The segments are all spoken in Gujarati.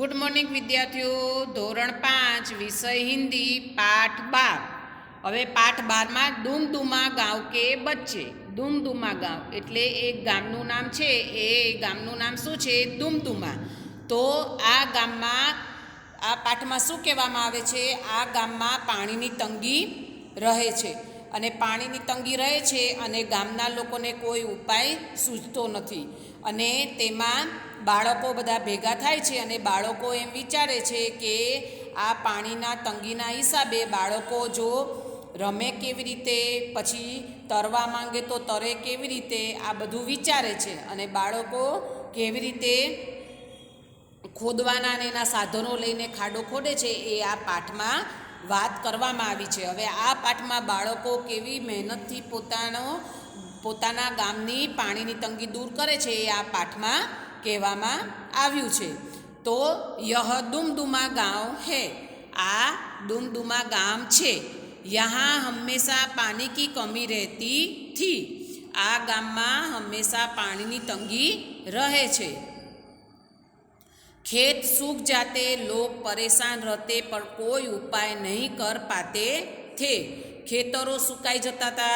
ગુડ મોર્નિંગ વિદ્યાર્થીઓ. ધોરણ પાંચ, વિષય હિન્દી, પાઠ બાર. હવે પાઠ બારમાં દુમદુમા ગાંવ કે બચ્ચે. દુમદુમા ગાંવ એટલે એક ગામનું નામ છે. એ ગામનું નામ શું છે? દુમદુમા. તો આ ગામમાં, આ પાઠમાં શું કહેવામાં આવે છે? આ ગામમાં પાણીની તંગી રહે છે. અને પાણીની તંગી રહે છે અને ગામના લોકોને કોઈ ઉપાય સૂઝતો નથી. અને તેમાં બાળકો બધા ભેગા થાય છે અને બાળકો એમ વિચારે છે કે આ પાણીના તંગીના હિસાબે બાળકો જો રમે કેવી રીતે, પછી તરવા માંગે તો તરે કેવી રીતે, આ બધું વિચારે છે. અને બાળકો કેવી રીતે ખોદવાના અને એના સાધનો લઈને ખાડો ખોદે છે એ આ પાઠમાં વાત કરવામાં આવી છે. હવે આ પાઠમાં બાળકો કેવી મહેનતથી પોતાનો, પોતાના ગામની પાણીની તંગી દૂર કરે છે એ આ પાઠમાં કહેવામાં આવ્યું છે. તો યહ દુમદુમા ગાંવ હે. આ દુમદુમા ગામ છે. યહાં હંમેશા પાણી કી કમી રહેતી થી. આ ગામમાં હંમેશા પાણીની તંગી રહે છે. खेत सूख जाते लोग परेशान रहते पर कोई उपाय नहीं कर पाते थे ખેતરો સુકાઈ જતા હતા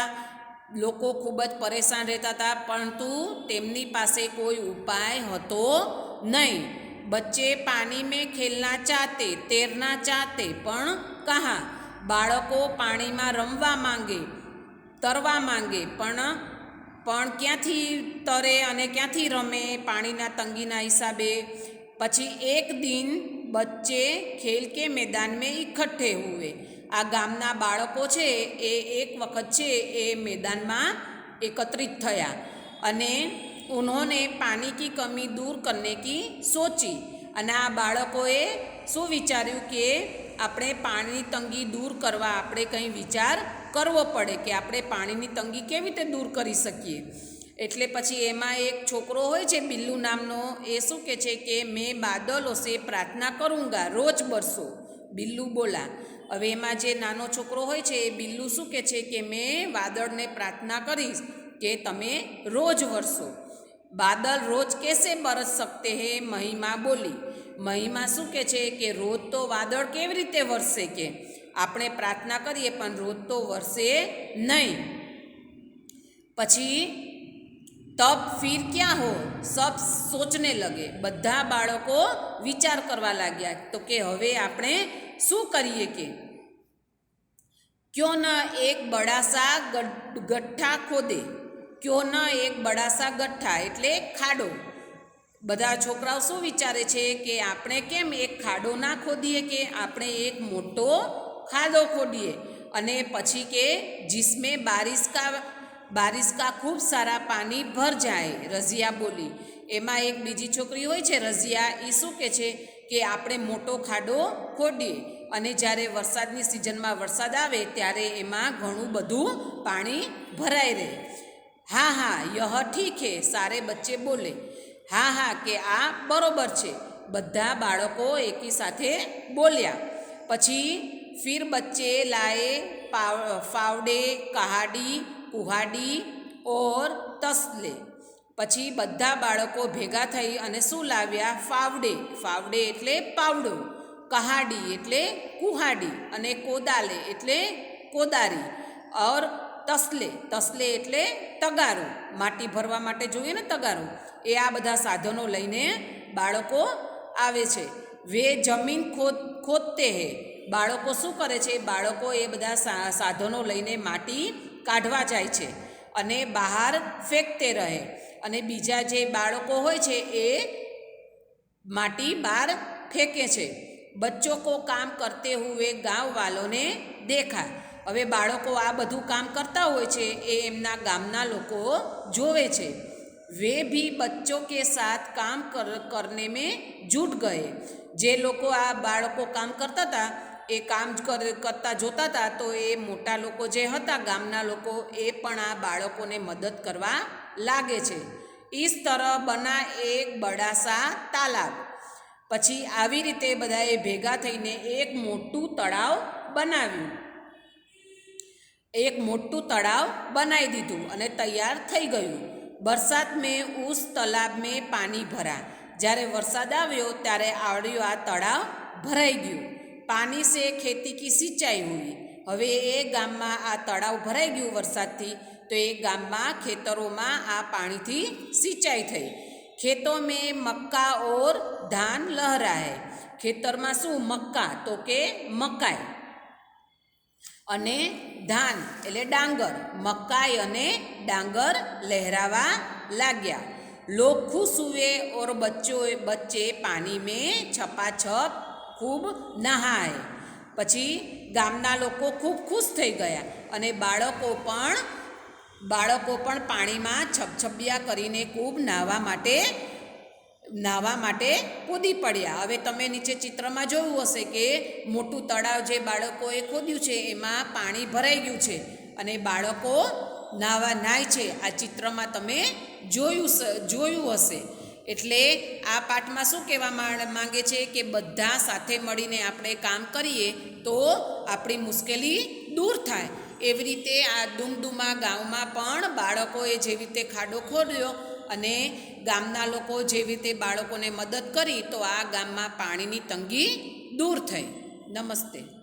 લોકો ખૂબ જ પરેશાન રહેતા હતા પરંતુ તેમની પાસે કોઈ ઉપાય હતો નહીં બચ્ચે પાણી મેં ખેલના ચાહતે તૈરના ચાહતે પણ કહા બાળકો પાણીમાં રમવા માંગે તરવા માંગે પણ પણ ક્યાંથી તરે અને ક્યાંથી રમે પાણીના તંગીના હિસાબે પછી એક દિન બચ્ચે ખેલ કે મેદાન મેં ઇકઠ્ઠે હુએ. આ ગામના બાળકો છે, એ એક વખત છે, એ મેદાનમાં એકત્રિત થયા અને ઉન્હોને પાણી કી કમી દૂર કરને કી સોચી. અને આ બાળકોએ શું વિચાર્યું કે આપણે પાણીની તંગી દૂર કરવા આપણે કંઈ વિચાર કરવો પડે કે આપણે પાણીની તંગી કેવી રીતે દૂર કરી શકીએ? એટલે પછી એમાં એક છોકરો હોય છે બિલ્લુ નામનો, એ શું કહે છે કે, મેં બાદલો સે પ્રાર્થના કरूંગા રોજ બરસો. બિલ્લુ બોલા. હવે એમાં જે નાનો છોકરો હોય છે, એ બિલ્લુ શું કહે છે કે, મેં વાદળને પ્રાર્થના કરીશ કે તમે રોજ વરસો. બાદલ રોજ કેસે બરસ શકતે હે, મહિમા બોલી. મહિમા શું કહે છે કે, રોજ તો વાદળ કેવી રીતે વરસે કે? આપણે પ્રાર્થના કરીએ, પણ રોજ તો વરસે નહીં. પછી તબ ફિર ક્યાં હો? સબ સોચને લગે. બધા બાળકો વિચાર કરવા લાગ્યા તો કે હવે આપણે શું કરીએ કે? ક્યો ન એક બડાસા ગઠ્ઠા ખોદે? ક્યો ન એક બડાસા ગઠ્ઠા એટલે ખાડો? બધા છોકરાઓ શું વિચારે છે કે આપણે કેમ એક ખાડો ના ખોદીએ કે આપણે એક મોટો ખાડો ખોદીએ? અને પછી કે, જિસમે બારિશ કા બારિશ કા ખૂબ સારા પાણી ભર જાય, રઝિયા બોલી. એમાં એક બીજી છોકરી હોય છે, રઝિયા એ શું કહે છે કે આપણે મોટો ખાડો ખોડીએ અને જ્યારે વરસાદની સિઝનમાં વરસાદ આવે ત્યારે એમાં ઘણું બધું પાણી ભરાઈ રહે. હા હા, યહ ઠીક હે, સારે બચ્ચે બોલે. હા હા, કે આ બરોબર છે. બધા બાળકો એકી સાથે બોલ્યા. પછી ફિર બચ્ચે લાએ ફાવડે, કહાડી કુહાડી ઓર તસલે. પછી બધા બાળકો ભેગા થઈ અને શું લાવ્યા? ફાવડે. ફાવડે એટલે પાવડો. કહાડી એટલે કુહાડી અને કોદાલે એટલે કોદારી. ઓર તસલે. તસલે એટલે તગારું. માટી ભરવા માટે જોઈએ ને તગારું. એ આ બધા સાધનો લઈને બાળકો આવે છે. વે જમીન ખોદ, ખોદતે હે. બાળકો શું કરે છે? બાળકો એ બધા સાધનો લઈને માટી કાઢવા જાય છે અને બહાર ફેંકતે રહે. અને બીજા જે બાળકો હોય છે એ માટી બહાર ફેંકે છે. બચ્ચો કો કામ કરતે હુએ ગાંવ વાલોને દેખા. હવે બાળકો આ બધું કામ કરતા હોય છે એ એમના ગામના લોકો જોવે છે. વે ભી બચ્ચો કે સાથ કામ કરને મેં જૂટ ગયે. જે લોકો આ બાળકો કામ કરતા હતા એ કામ કરતા જોતા હતા, તો એ મોટા લોકો જે હતા, ગામના લોકો, એ પણ આ બાળકોને મદદ કરવા લાગે છે. ઈસ તરહ બના એક બડાસા તાલાબ. પછી આવી રીતે બધાએ ભેગા થઈને એક મોટું તળાવ બનાવ્યું. એક મોટું તળાવ બનાવી દીધું અને તૈયાર થઈ ગયું. બરસાત મેં ઉસ તલાબ મેં પાણી ભરા. જ્યારે વરસાદ આવ્યો, ત્યારે આવડ્યું આ તળાવ ભરાઈ ગયું. પાણી સે ખેતી કી સિંચાઈ હુઈ. હવે એ ગામમાં આ તળાવ ભરાઈ ગયું વરસાદથી, તો એ ગામમાં ખેતરોમાં આ પાણીથી સિંચાઈ થઈ. ખેતો મેં મક્કા ઓર ધાન લહરાય. ખેતરમાં શું મક્કા? તો કે મકાઈ. અને ધાન એટલે ડાંગર. મકાઈ અને ડાંગર લહેરાવા લાગ્યા. લોગ સુવે ઓર બચ્ચો બચ્ચે પાણી મેં છપાછપ ખૂબ નહાય. પછી ગામના લોકો ખૂબ ખુશ થઈ ગયા અને બાળકો પણ બાળકો પણ પાણીમાં છપછપિયા કરીને ખૂબ નાહવા માટે નાહવા માટે કૂદી પડ્યા. હવે તમે નીચે ચિત્રમાં જોયું હશે કે મોટું તળાવ જે બાળકોએ ખોદ્યું છે એમાં પાણી ભરાઈ ગયું છે અને બાળકો નાહવા નાય છે. આ ચિત્રમાં તમે જોયું જોયું હશે. એટલે આ પાઠમાં શું કહેવા માંગે છે કે બધા સાથે મળીને આપણે કામ કરીએ તો આપણી મુશ્કેલી દૂર થાય. એવી રીતે આ ડુમડુમા ગામમાં પણ બાળકોએ જેવી રીતે ખાડો ખોદ્યો અને ગામના લોકો જેવી રીતે બાળકોને મદદ કરી તો આ ગામમાં પાણીની તંગી દૂર થઈ. નમસ્તે.